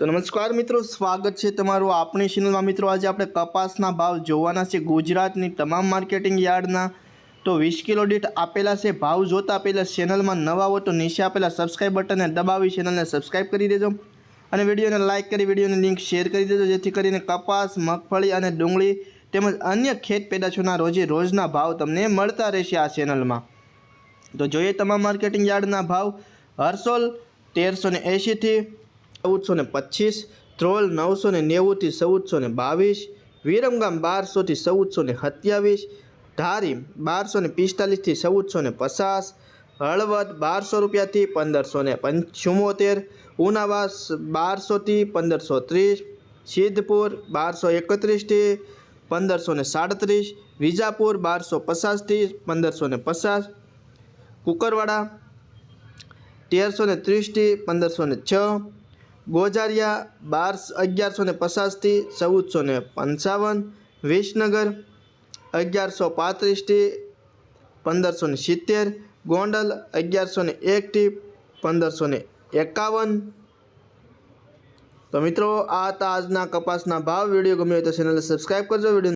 તો નમસ્કાર મિત્રો, સ્વાગત છે તમારું આપણી ચેનલમાં મિત્રો, આજે આપણે કપાસના ભાવ જોવાના છે ગુજરાતની તમામ માર્કેટિંગ યાર્ડના. તો વીસ કિલો દીઠ આપેલા છે ભાવ જોતા પહેલાં ચેનલમાં નવા હો તો નીચે આપેલા સબસ્ક્રાઈબ બટનને દબાવી ચેનલને સબસ્ક્રાઈબ કરી દેજો. અને વિડીયોને લાઇક કરી, વિડીયોની લિંક શેર કરી દેજો, જેથી કરીને કપાસ, મગફળી અને ડુંગળી તેમજ અન્ય ખેત પેદાશોના રોજે રોજના ભાવ તમને મળતા રહેશે આ ચેનલમાં તો જોઈએ તમામ માર્કેટિંગ યાર્ડના ભાવ. હર્ષોલ તેરસો ને એંશીથી ચૌદસો ને પચીસ, ત્રોલ નવસો ને નેવુંથી ચૌદસો ને બાવીસ, વિરમગામ બારસોથી ચૌદસો ને સત્યાવીસ, ધારી બારસો ને પિસ્તાલીસથી ચૌદસો ને પચાસ, હળવદ બારસો રૂપિયાથી પંદરસો ને પંચુમોતેર ઉનાવાસ બારસોથી પંદરસો ત્રીસ, સિદ્ધપુર બારસો એકત્રીસથી પંદરસો ને સાડત્રીસ, વિજાપુર બારસો પચાસથી પંદરસો ને પચાસ, કુકરવાડા તેરસો ને ત્રીસથી પંદરસો ને છ ગોજારિયા બાર અગિયારસો ને પચાસથી ચૌદસો ને પંચાવન, વિસનગર અગિયારસો પાંત્રીસથી પંદરસો ને સિત્તેર, ગોંડલ અગિયારસો ને એકથી પંદરસો ને એકાવન. તો મિત્રો, આ હતા આજના કપાસના ભાવ. વીડિયો ગમ્યો હોય તો ચેનલને સબસ્ક્રાઈબ કરજો. વીડિયો